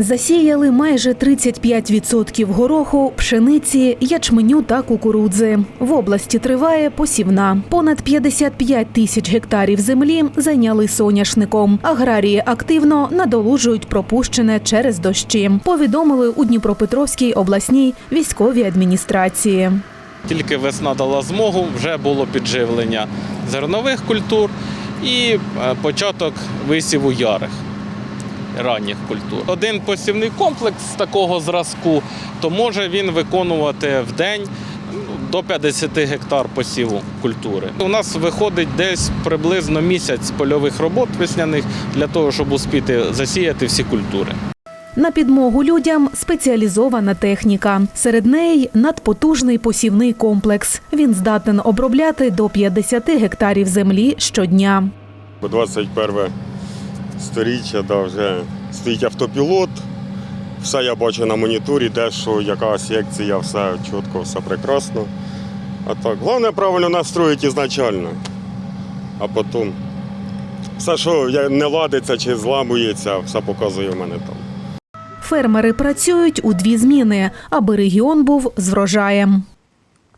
Засіяли майже 35% гороху, пшениці, ячменю та кукурудзи. В області триває посівна. Понад 55 тисяч гектарів землі зайняли соняшником. Аграрії активно надолужують пропущене через дощі. Повідомили у Дніпропетровській обласній військовій адміністрації. Тільки весна дала змогу, вже було підживлення зернових культур і е, початок висіву ярих ранніх культур. Один посівний комплекс такого зразку, то може він виконувати в день до 50 гектар посіву культури. У нас виходить десь приблизно місяць польових робот весняних для того, щоб успіти засіяти всі культури. На підмогу людям спеціалізована техніка. Серед неї надпотужний посівний комплекс. Він здатен обробляти до 50 гектарів землі щодня. Бо 21 сторіччя, да, вже стоїть автопілот. Все я бачу на моніторі, де що, яка секція, все чітко, все прекрасно. А так, головне правильно настроїти ізначально. А потім все, що не ладиться чи зламується, все показує в мене там. Фермери працюють у дві зміни, аби регіон був з врожаєм.